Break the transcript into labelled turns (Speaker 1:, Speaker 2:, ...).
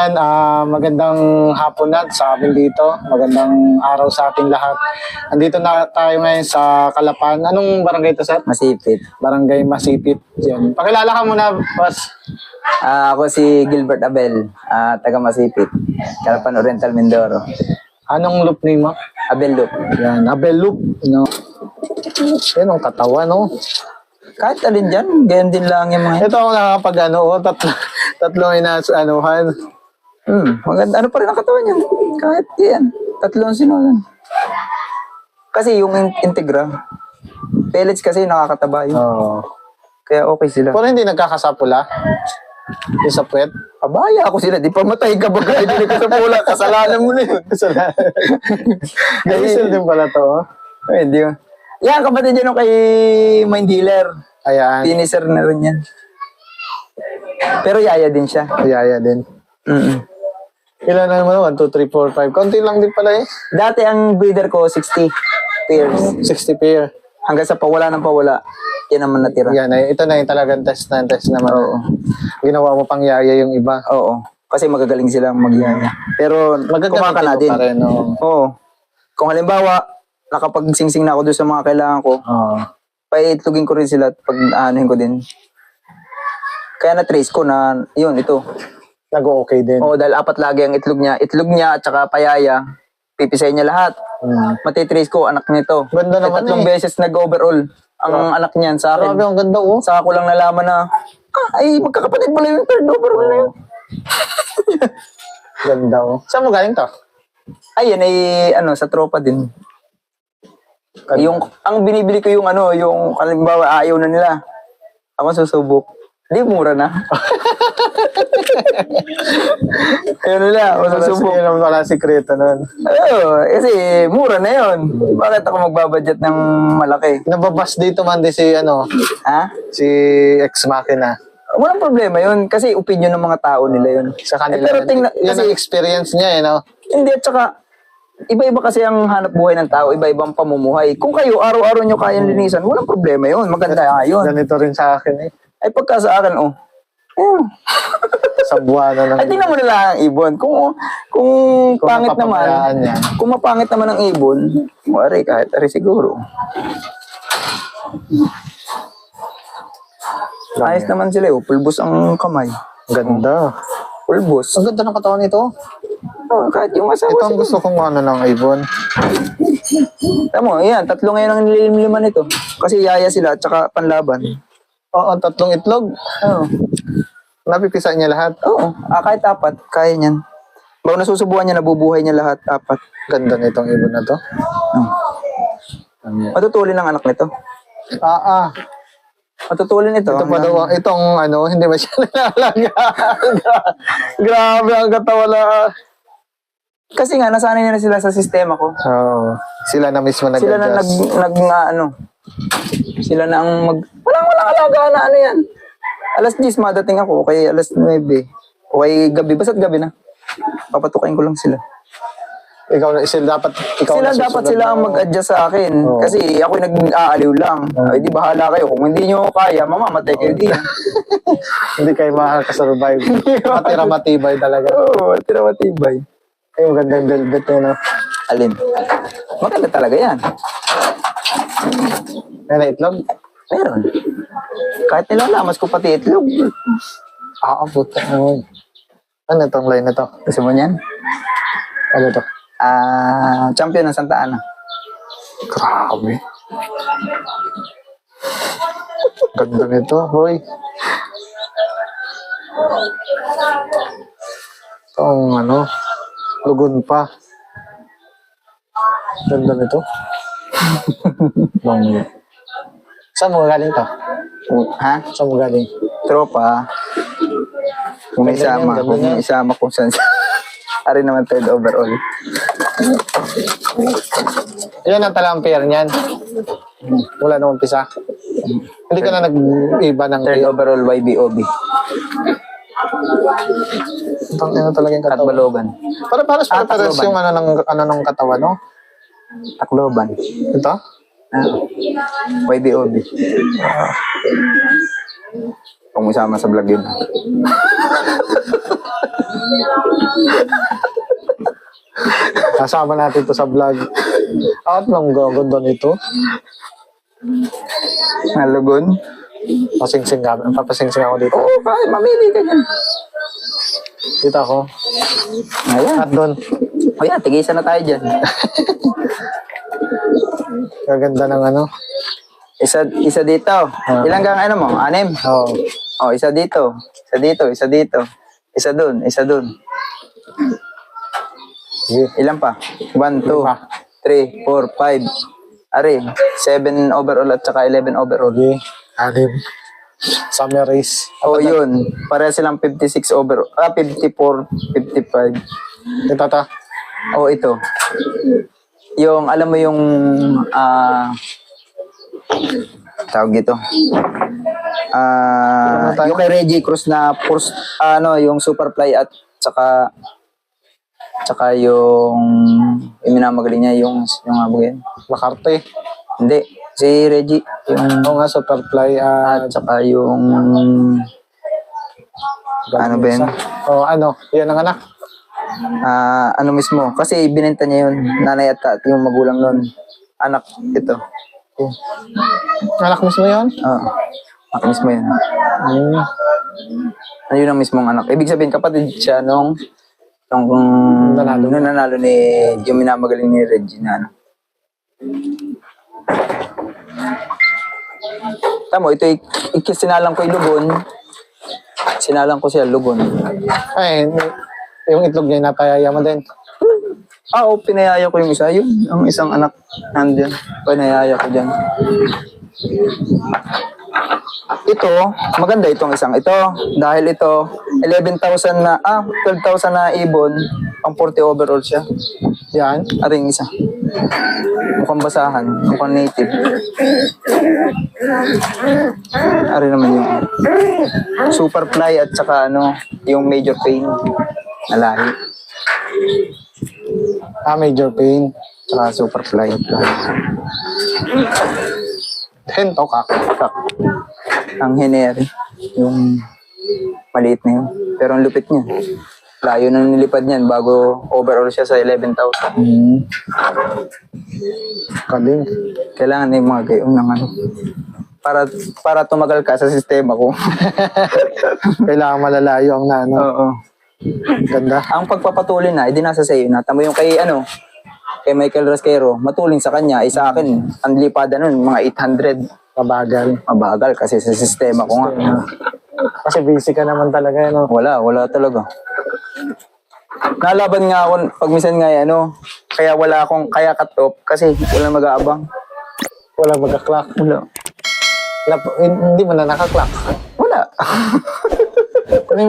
Speaker 1: Ayan, ah, magandang hapon na sa amin dito. Magandang araw sa ating lahat. Andito na tayo ngayon sa Kalapan. Anong barangay to, sir?
Speaker 2: Masipit.
Speaker 1: Barangay Masipit. Yan. Pakilala ka muna, boss.
Speaker 2: Ah, ako si Gilbert Abel, ah, taga Masipit. Kalapan Oriental Mindoro.
Speaker 1: Anong loop name mo?
Speaker 2: Abel Loop.
Speaker 1: Yan, Abel Loop. No. Yan ang katawan, no?
Speaker 2: Kahit alin dyan, ganyan din lang yung mga...
Speaker 1: Ito ako nakakapag ano, oh, tatlo, tatlong inas, anuhan.
Speaker 2: Hmm, maganda. Ano pa rin ang katawan yan? Kahit yan. Tatlong sinulan. Kasi yung in- integra, pellets kasi nakakataba yun.
Speaker 1: Oo.
Speaker 2: Kaya okay sila.
Speaker 1: Pero hindi nagkakasapula. Yung sa puwet.
Speaker 2: Abaya ako sila. Di pa matay ka ba? Kaya hindi ka sa pula. Kasalanan mo na yun.
Speaker 1: Ganyan din pala to. oh.
Speaker 2: Ay, hindi mo. Yan, kapatid yan kay Mind Dealer.
Speaker 1: Ayan.
Speaker 2: Finisher na rin yan. Pero yaya din siya.
Speaker 1: Yaya din.
Speaker 2: Mm-mm.
Speaker 1: Ilan na naman? 1, 2, 3, 4, 5. Konti lang din pala eh.
Speaker 2: Dati ang breeder ko, 60 pairs.
Speaker 1: 60 pair.
Speaker 2: Hanggang sa pawala ng pawala, yan naman natira.
Speaker 1: Yan, ay, ito na yung talagang test na test naman.
Speaker 2: Oo.
Speaker 1: Ginawa mo pang yaya yung iba.
Speaker 2: Oo. Kasi magagaling silang magyaya. Pero kumaka na
Speaker 1: Magagamitin
Speaker 2: din.
Speaker 1: pa rin. Oo.
Speaker 2: Oo. Kung halimbawa, nakapag-singsing na ako doon sa mga kailangan ko,
Speaker 1: Oo.
Speaker 2: paitlugin ko rin sila at pag anuhin ko din. Kaya na-trace ko na, yun, ito.
Speaker 1: Nag-okay din.
Speaker 2: Oo, dahil apat lagi ang itlog niya. Itlog niya at saka payaya, pipisayin niya lahat.
Speaker 1: Hmm.
Speaker 2: Matitrace ko, anak nito.
Speaker 1: Ganda
Speaker 2: Ay,
Speaker 1: naman
Speaker 2: tatlong
Speaker 1: eh.
Speaker 2: beses nag-overall ang anak niyan sa akin.
Speaker 1: Grabe, ang ganda oh.
Speaker 2: Saka ko lang nalaman na, ah, ay, magkakapatid pala yung third overall na yun.
Speaker 1: Ganda oh. Saan mo galing to?
Speaker 2: Ay, yan ay, ano, sa tropa din. Yung, ang binibili ko yung ano, yung, kalimbawa, ayaw na nila. Ako susubok. Di, mura na. Ayun nila, ako
Speaker 1: Wala
Speaker 2: susubok.
Speaker 1: Yun naman wala sikreto nun.
Speaker 2: Oo, kasi mura na yun. Bakit ako magbabudget ng malaki?
Speaker 1: Nababas dito man din si ano,
Speaker 2: Ha?
Speaker 1: si ex machina.
Speaker 2: Walang problema yun kasi opinion ng mga tao nila yun.
Speaker 1: Sa kanila.
Speaker 2: Eh, pero tingnan,
Speaker 1: yun
Speaker 2: kasi
Speaker 1: ang experience niya eh, no?
Speaker 2: hindi at saka iba-iba kasi ang hanap buhay ng tao, iba-ibang pamumuhay. Kung kayo araw-araw nyo kayang linisan, walang problema yun. Maganda nga yun.
Speaker 1: Ganito rin sa akin eh.
Speaker 2: Ay pagka sa akin, oh, oh.
Speaker 1: Sa buwana ng...
Speaker 2: Ay tingnan mo nila ang ibon. Kung kung,
Speaker 1: Kung
Speaker 2: pangit naman,
Speaker 1: niya.
Speaker 2: kung mapangit naman ang ibon, wari kahit ari siguro. Ayos naman sila, oh. pulbos ang kamay.
Speaker 1: Ganda.
Speaker 2: Pulbos.
Speaker 1: Ang ganda ng katawan nito.
Speaker 2: Oh, kahit yung asawa
Speaker 1: Ito ang
Speaker 2: siguro.
Speaker 1: gusto kong ano ng ibon.
Speaker 2: Tamo, yan, tatlo ngayon ang nililimliman nito. Kasi yaya sila at saka panlaban.
Speaker 1: Oo, tatlong itlog.
Speaker 2: Oo.
Speaker 1: Napipisa niya lahat.
Speaker 2: Oo, ah, kahit apat, kaya niyan. Bago nasusubukan niya, nabubuhay niya lahat, apat.
Speaker 1: Ganda nitong ibon na to.
Speaker 2: Oh. Matutulin ang anak nito.
Speaker 1: Ah, ah.
Speaker 2: Matutulin ito.
Speaker 1: Ito pa daw, ang- itong ano, hindi ba siya nalalagaan? Grabe ang katawan na.
Speaker 2: Kasi nga, nasanay na sila sa sistema ko.
Speaker 1: Oo. Sila na mismo nag
Speaker 2: Sila na nag, nag nga, ano, sila na ang mag, walang walang alagaan na ano yan. Alas 10, madating ako, kay alas 9. O kay gabi, basta't gabi na. Papatukain ko lang sila.
Speaker 1: Ikaw na, sila dapat, ikaw
Speaker 2: sila
Speaker 1: na
Speaker 2: dapat sila ang mag-adjust sa akin.
Speaker 1: Oo.
Speaker 2: Kasi ako nag-aaliw lang. Ay, di bahala kayo. Kung hindi nyo kaya, mamamatay kayo din.
Speaker 1: Hindi kayo makakasurvive. Matira matibay talaga.
Speaker 2: Oo, tira matibay.
Speaker 1: Ay, yung gandang velvet niya, no?
Speaker 2: Alin? Maganda talaga yan.
Speaker 1: Na itlog.
Speaker 2: Meron. Kahit nilalamas ko pati itlog.
Speaker 1: Ah, puta. Ay. Ano itong line na to?
Speaker 2: Gusto mo niyan?
Speaker 1: Ano to?
Speaker 2: Ah, champion ng Santa Ana.
Speaker 1: Grabe. Ganda nito, boy. Itong ano, lugon pa. Ganda nito. Bang. Saan mo galing to?
Speaker 2: Ha?
Speaker 1: Saan mo galing?
Speaker 2: Tropa. Kung isama,
Speaker 1: ganda
Speaker 2: kung may
Speaker 1: niyan.
Speaker 2: isama kung saan Ari naman third overall.
Speaker 1: Yan ang talang pair niyan. Wala nang umpisa. Hindi ka na nag-iba ng
Speaker 2: Third overall YBOB.
Speaker 1: Itong ano talaga yung
Speaker 2: At
Speaker 1: katawan.
Speaker 2: Balogan.
Speaker 1: Para para sa
Speaker 2: Ah,
Speaker 1: pares
Speaker 2: Tacloban.
Speaker 1: yung ano ng ano ng katawan, no?
Speaker 2: Tacloban.
Speaker 1: Ito?
Speaker 2: Ah, YBOB. Kung isama sa vlog yun.
Speaker 1: Kasama natin to sa vlog. At nang gaganda nito.
Speaker 2: Nalugon.
Speaker 1: Pasingsing kami. Papasingsing ako dito.
Speaker 2: Oo, kahit mamili ka dyan.
Speaker 1: Dito ako.
Speaker 2: Ayan.
Speaker 1: At doon.
Speaker 2: O yan, tigisan na tayo dyan.
Speaker 1: Gaganda ng ano.
Speaker 2: Isa, isa dito. Ilang gang ano mo? Anim?
Speaker 1: Oo.
Speaker 2: O, isa dito. Isa dito, isa dito. Isa dun, isa dun.
Speaker 1: Sige.
Speaker 2: Ilan pa? One, two, three, four, five. Ari, seven overall at saka 11 overall.
Speaker 1: Sige. Anim. Summer race.
Speaker 2: O yun, pareha silang 56 over, ah, 54, 55.
Speaker 1: Ito ta.
Speaker 2: O ito. Yung, alam mo yung, ah, tawag dito. Ah,
Speaker 1: Ano tayo?
Speaker 2: yung kay Reggie Cruz na first, ano, yung Superfly at saka saka yung yung minamagaling niya yung yung nga ba yun?
Speaker 1: Makarte.
Speaker 2: Hindi, si Reggie yung
Speaker 1: Oo nga, Superfly.
Speaker 2: at
Speaker 1: At
Speaker 2: saka yung ano ba yun?
Speaker 1: Oo, ano. Yan ang anak.
Speaker 2: Ah, ano mismo? Kasi binenta niya yun, nanay at at yung magulang nun. Anak, ito.
Speaker 1: Anak mismo yun?
Speaker 2: Oo. anak mismo yun.
Speaker 1: Hmm.
Speaker 2: Ano yun ang mismong anak. Ibig sabihin, kapatid siya nung nung
Speaker 1: Nanalo.
Speaker 2: nung nanalo ni yung minamagaling ni Reggie na ano. Tamo, ito ik- ik- sinalang ko yung lugon. Sinalang ko siya lugon.
Speaker 1: Ay, yung itlog niya napayaya mo din.
Speaker 2: Ah, oo, pinayaya ko yung isa. Yun, ang isang anak nandyan. Pinayaya ko dyan. Ito, maganda itong isang ito. Dahil ito, 11,000 na, ah, 12,000 na ibon, pang 40 overall siya.
Speaker 1: Yan.
Speaker 2: Aring isa. Mukhang basahan, mukhang native. Ari naman yung Superfly at saka ano, yung Major Pain na lahi.
Speaker 1: Ah, major pain.
Speaker 2: Saka Superfly.
Speaker 1: Hento ka.
Speaker 2: Kak. Ang hineri. Yung maliit na yun. Pero ang lupit niya. Layo na nilipad niyan bago overall siya sa 11,000.
Speaker 1: Hmm. Kaling.
Speaker 2: Kailangan na yung mga gayong ng ano. Para para tumagal ka sa sistema ko.
Speaker 1: Kailangan malalayo ang nano.
Speaker 2: Oo.
Speaker 1: Ganda.
Speaker 2: Ang pagpapatuloy na, edi nasa sa'yo na. Tamo yung kay ano, kay Michael Rasquero, matuling sa kanya, isa akin, ang lipada nun, mga 800.
Speaker 1: Kabagal.
Speaker 2: Mabagal kasi sa sistema ko nga.
Speaker 1: Kasi busy ka naman talaga, no?
Speaker 2: Wala, wala talaga. Nalaban nga ako, pag minsan nga eh, ano, kaya wala akong, kaya cut off, kasi wala mag-aabang.
Speaker 1: Wala magka-clock.
Speaker 2: Wala.
Speaker 1: Nap- hindi mo na naka-clock.
Speaker 2: Wala.
Speaker 1: Ano